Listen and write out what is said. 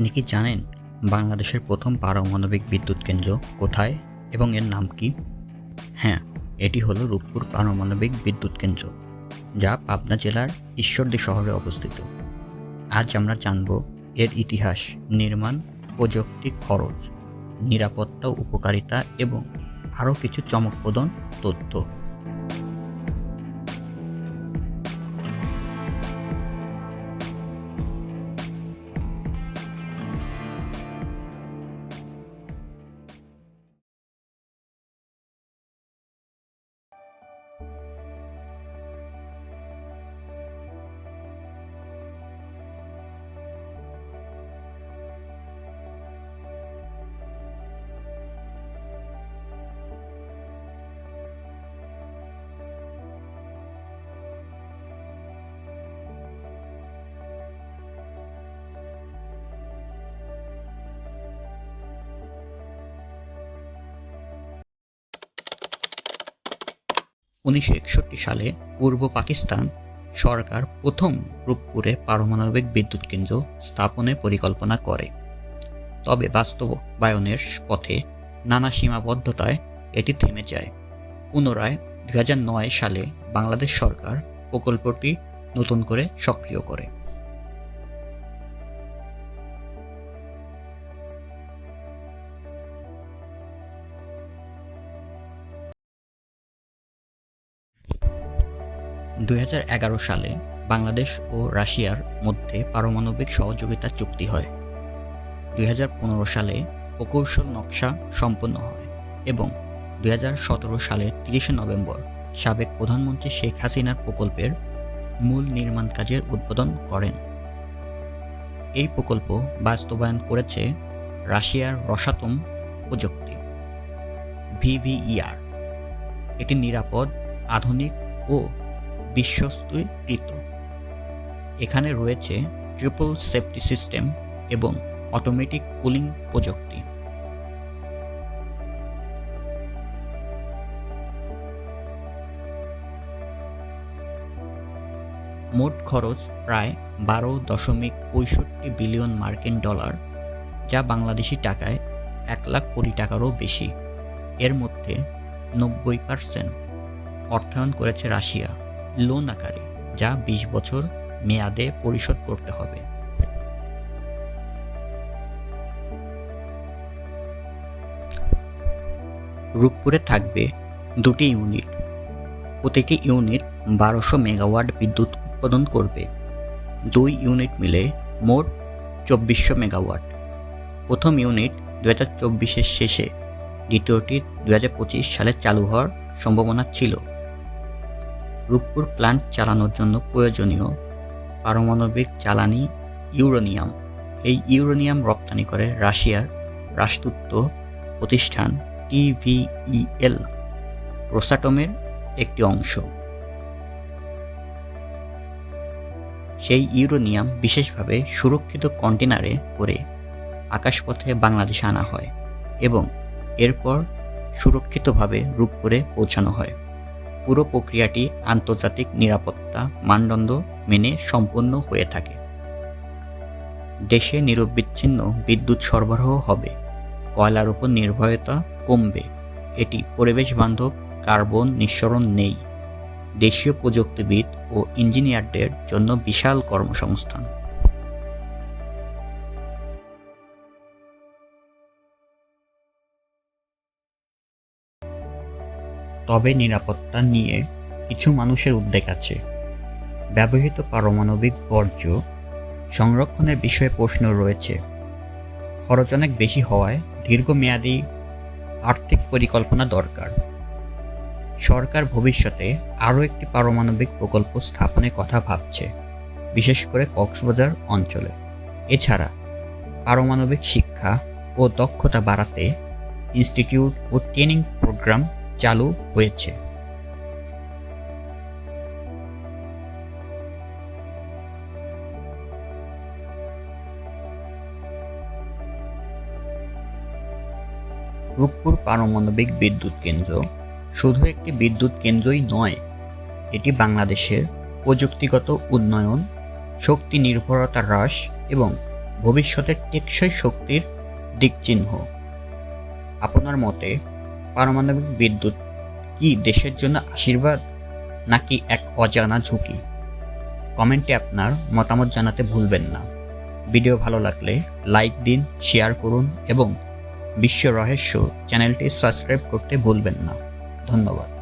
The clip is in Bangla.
আপনি কি জানেন বাংলাদেশের প্রথম পারমাণবিক বিদ্যুৎ কেন্দ্র কোথায় এবং এর নাম কি? হ্যাঁ এটি হলো রূপপুর পারমাণবিক বিদ্যুৎ কেন্দ্র, যা পাবনা জেলার ঈশ্বরদী শহরে অবস্থিত। আজ আমরা জানব এর ইতিহাস, নির্মাণ প্রযুক্তি খরচ, নিরাপত্তা, উপকারিতা এবং আরও কিছু চমকপ্রদন তথ্য। উনিশশো একষট্টি সালে পূর্ব পাকিস্তান সরকার প্রথম রূপপুরে পারমাণবিক বিদ্যুৎ কেন্দ্র স্থাপনের পরিকল্পনা করে। তবে বাস্তবায়নের পথে নানা সীমাবদ্ধতায় এটি থেমে যায়। পুনরায় দু হাজার নয় সালে বাংলাদেশ সরকার প্রকল্পটি নতুন করে সক্রিয় করে। দুই হাজার এগারো সালে বাংলাদেশ ও রাশিয়ার মধ্যে পারমাণবিক সহযোগিতা চুক্তি হয়। দুই হাজার পনেরো সালে প্রকৌশল নকশা সম্পন্ন হয় এবং দু হাজার সতেরো সালের তিরিশে নভেম্বর সাবেক প্রধানমন্ত্রী শেখ হাসিনার প্রকল্পের মূল নির্মাণ কাজের উদ্বোধন করেন। এই প্রকল্প বাস্তবায়ন করেছে রাশিয়ার রসাতম প্রযুক্তি, ভিভিইআর। এটি নিরাপদ, আধুনিক ও বিশ্বস্তকৃত এখানে রয়েছে ট্রিপল সেফটি সিস্টেম এবং অটোমেটিক কুলিং প্রযুক্তি। মোট খরচ প্রায় বারো দশমিক পঁয়ষট্টি বিলিয়ন মার্কিন ডলার, যা বাংলাদেশি টাকায় এক লাখ কোটি টাকারও বেশি। এর মধ্যে নব্বই পার্সেন্ট অর্থায়ন করেছে রাশিয়া। লোন আকারে, যা বিশ বছর মেয়াদে পরিশোধ করতে হবে। রূপপুরে থাকবে দুটি ইউনিট। প্রতিটি ইউনিট বারোশো মেগাওয়াট বিদ্যুৎ উৎপাদন করবে। দুই ইউনিট মিলে মোট চব্বিশশো মেগাওয়াট। প্রথম ইউনিট দু হাজার চব্বিশের শেষে, দ্বিতীয়টি দু হাজার পঁচিশ সালে চালু হওয়ার সম্ভাবনা ছিল। রূপপুর প্ল্যান্ট চালানোর জন্য প্রয়োজনীয় পারমাণবিক জ্বালানি ইউরেনিয়াম। এই ইউরেনিয়াম রপ্তানি করে রাশিয়ার রাষ্ট্রদূত প্রতিষ্ঠান টিভিইএল, রোসাটমের একটি অংশ। সেই ইউরেনিয়াম বিশেষভাবে সুরক্ষিত কন্টেনারে করে আকাশপথে বাংলাদেশে আনা হয় এবং এরপর সুরক্ষিতভাবে রূপপুরে পৌঁছানো হয়। পুরো প্রক্রিয়াটি আন্তর্জাতিক নিরাপত্তা মানদণ্ড মেনে সম্পন্ন হয়ে থাকে। দেশে নিরবিচ্ছিন্ন বিদ্যুৎ সরবরাহ হবে। কয়লার উপর নির্ভরতা কমবে। এটি পরিবেশ বান্ধব কার্বন নিঃসরণ নেই। দেশীয় প্রযুক্তিবিদ ও ইঞ্জিনিয়ারদের জন্য বিশাল কর্মসংস্থান। তবে নিরাপত্তা নিয়ে কিছু মানুষের উদ্বেগ আছে। ব্যবহৃত পারমাণবিক বর্জ্য সংরক্ষণের বিষয়ে প্রশ্ন রয়েছে। খরচ অনেক বেশি হওয়ায় দীর্ঘমেয়াদী আর্থিক পরিকল্পনা দরকার। সরকার ভবিষ্যতে আরও একটি পারমাণবিক প্রকল্প স্থাপনের কথা ভাবছে, বিশেষ করে কক্সবাজার অঞ্চলে। এছাড়া পারমাণবিক শিক্ষা ও দক্ষতা বাড়াতে ইনস্টিটিউট ও ট্রেনিং প্রোগ্রাম চালু হয়েছে। রূপপুর পারমাণবিক বিদ্যুৎ কেন্দ্র শুধু একটি বিদ্যুৎ কেন্দ্রই নয়, এটি বাংলাদেশের প্রযুক্তিগত উন্নয়ন, শক্তি নির্ভরতা হ্রাস এবং ভবিষ্যতের টেকসই শক্তির দিকচিহ্ন। আপনার মতে পারমাণবিক বিদ্যুৎ কি দেশের জন্য আশীর্বাদ নাকি এক অজানা ঝুঁকি? কমেন্টে আপনার মতামত জানাতে ভুলবেন না। ভিডিও ভালো লাগলে লাইক দিন, শেয়ার করুন এবং বিশ্ব রহস্য চ্যানেলটি সাবস্ক্রাইব করতে ভুলবেন না। ধন্যবাদ।